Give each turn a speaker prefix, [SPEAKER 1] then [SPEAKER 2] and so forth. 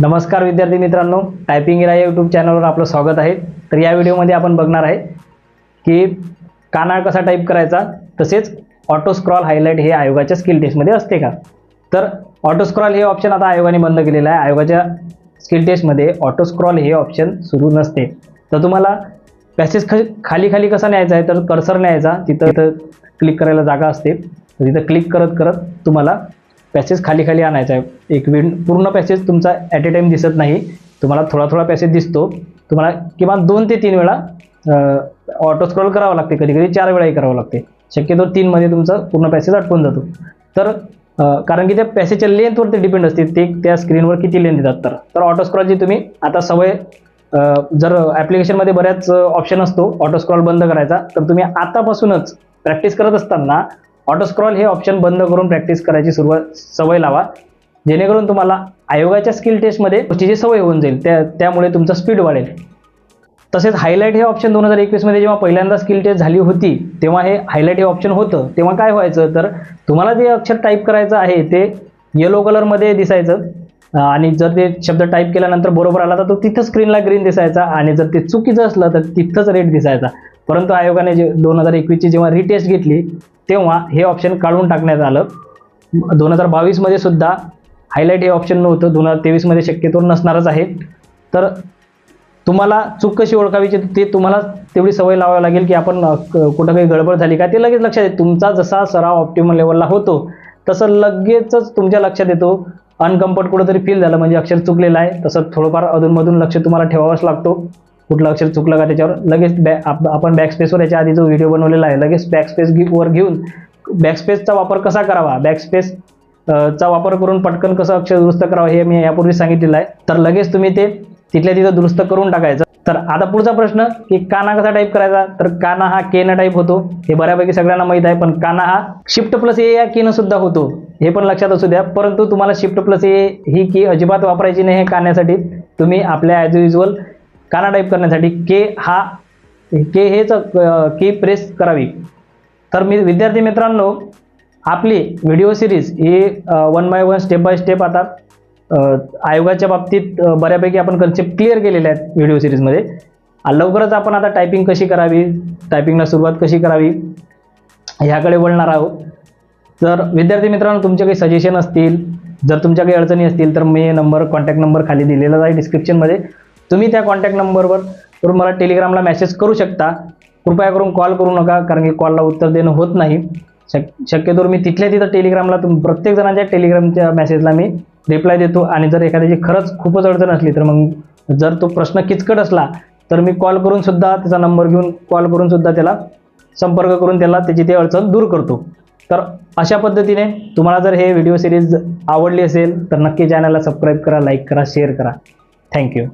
[SPEAKER 1] नमस्कार विद्यार्थी मित्रांनो टायपिंग इरा या यूट्यूब चॅनलवर आपलं स्वागत आहे. तर या व्हिडिओमध्ये आपण बघणार आहे की कानाळ कसा टाईप करायचा तसेच ऑटो स्क्रॉल हायलाईट हे आयोगाच्या स्किल टेस्टमध्ये असते का? तर ऑटो स्क्रॉल हे ऑप्शन आता आयोगाने बंद केलेलं आहे. आयोगाच्या स्किल टेस्टमध्ये ऑटो स्क्रॉल हे ऑप्शन सुरू नसते. तर तुम्हाला पॅसेज ख खाली खाली कसा न्यायचा आहे तर कर्सर न्यायचा. तिथं तिथं क्लिक करायला जागा असते. तर तिथं क्लिक करत करत तुम्हाला पॅसेज खाली खाली आणायचा आहे एक विंड पूर्ण पॅसेज तुमचा ॲट ए टाईम दिसत नाही. तुम्हाला थोडा थोडा पॅसेज दिसतो. तुम्हाला किमान दोन ते तीन वेळा ऑटो स्क्रॉल करावं लागते. कधी कधी चार वेळाही करावं लागते. शक्यतो तीनमध्ये तुमचं पूर्ण पॅसेज अटकून जातो. तर कारण की त्या पॅसेजच्या लेंथवरती डिपेंड असते. ते त्या स्क्रीनवर किती लेंथ देतात तर. तर ऑटो स्क्रॉलची तुम्ही आता सवय जर ॲप्लिकेशनमध्ये बऱ्याच ऑप्शन असतो ऑटो स्क्रॉल बंद करायचा तर तुम्ही आतापासूनच प्रॅक्टिस करत असताना ऑटो स्क्रॉल हे ऑप्शन बंद करून प्रॅक्टिस करायची सुरुवात सवय लावा. जेणेकरून तुम्हाला आयोगाच्या स्किल टेस्टमध्ये गोष्टीची सवय होऊन जाईल. त्या त्यामुळे तुमचा स्पीड वाढेल. तसेच हायलाईट हे ऑप्शन दोन हजार एकवीसमध्ये जेव्हा पहिल्यांदा स्किल टेस्ट झाली होती तेव्हा हे हायलाईट हे ऑप्शन होतं. तेव्हा काय व्हायचं? तर तुम्हाला जे अक्षर टाईप करायचं आहे ते येलो कलरमध्ये दिसायचं. आणि जर ते शब्द टाईप केल्यानंतर बरोबर आला तर तो तिथं स्क्रीनला ग्रीन दिसायचा. आणि जर ते चुकीचं असलं तर तिथंच रेड दिसायचा. परंतु आयोगाने जे दोन हजार एकवीसची जेव्हा रिटेस्ट घेतली तेव्हा हे ऑप्शन काढून टाकण्यात आलं. दोन हजार बावीसमध्ये सुद्धा हायलाईट हे ऑप्शन नव्हतं. दोन हजार तेवीसमध्ये शक्यतो नसणारच आहे. तर तुम्हाला चूक कशी ओळखावीची ते तुम्हाला तेवढी सवय लावावी लागेल की आपण क- कुठं काही गडबड झाली का? ते लगेच लक्षात येते तुमचा जसा सराव ऑप्टिमल लेवलला होतो तसं लगेचच तुमच्या लक्षात येतो. अनकम्फर्ट कुठंतरी फील झालं म्हणजे अक्षर चुकलेलं आहे. तसं थोडंफार अधूनमधून लक्ष तुम्हाला ठेवावंच लागतो. कुठलं अक्षर चुकलं का त्याच्यावर लगेच बॅ आप- आपण बॅकस्पेसवर याच्या आधी जो व्हिडिओ बनवलेला आहे लगेच बॅकस्पेस घे वर घेऊन बॅकस्पेसचा वापर कसा करावा? बॅकस्पेस चा वापर करून पटकन कसं अक्षर दुरुस्त करावं हे मी यापूर्वी सांगितलेलं आहे. तर लगेच तुम्ही ते तिथल्या तिथं दुरुस्त करून टाकायचं. तर आता पुढचा प्रश्न की काना कसा टाईप करायचा? तर काना हा केन टाईप होतो. हे बऱ्यापैकी सगळ्यांना माहीत आहे पण काना हा शिफ्ट प्लस ए या केन सुद्धा होतो. हे पण लक्षात असू द्या. परंतु तुम्हाला शिफ्ट प्लस ए ही की अजिबात वापरायची नाही हे कान्यासाठी तुम्ही आपल्या ॲज युजल काना टाईप करण्यासाठी के हा के हेच की प्रेस करावी. तर मी विद्यार्थी मित्रांनो आपली video series he one by one step by step आता आयोगाच्या बाबतीत बऱ्यापैकी आपण कन्सेप्ट क्लिअर केलेले आहेत व्हिडिओ सिरीजमध्ये लवकरच आपण आता टायपिंग कशी करावी टायपिंगला सुरुवात कशी करावी ह्याकडे वळणार आहोत. जर विद्यार्थी मित्रांनो तुमचे काही सजेशन असतील जर तुमच्या काही अडचणी असतील तर मी नंबर कॉन्टॅक्ट नंबर खाली दिलेला आहे डिस्क्रिप्शनमध्ये तुम्ही त्या कॉन्टॅक्ट नंबरवर करून मला टेलिग्रामला मेसेज करू शकता. कृपया करून कॉल करू नका कारण की कॉलला उत्तर देणं होत नाही. शक शक्यतोवर मी तिथल्या तिथं टेलिग्रामला तुम प्रत्येक जणांच्या टेलिग्रामच्या मेसेजला मी रिप्लाय देतो. आणि जर एखाद्याची खरंच खूपच अडचण असली तर मग जर तो प्रश्न किचकट असला तर मी कॉल करून सुद्धा त्याचा नंबर घेऊन कॉल करून सुद्धा त्याला संपर्क करून त्याला त्याची ती अडचण दूर करतो. तर अशा पद्धतीने तुम्हाला जर हे व्हिडिओ सिरीज आवडली असेल तर नक्की चॅनलला सबस्क्राईब करा लाईक करा शेअर करा. थँक्यू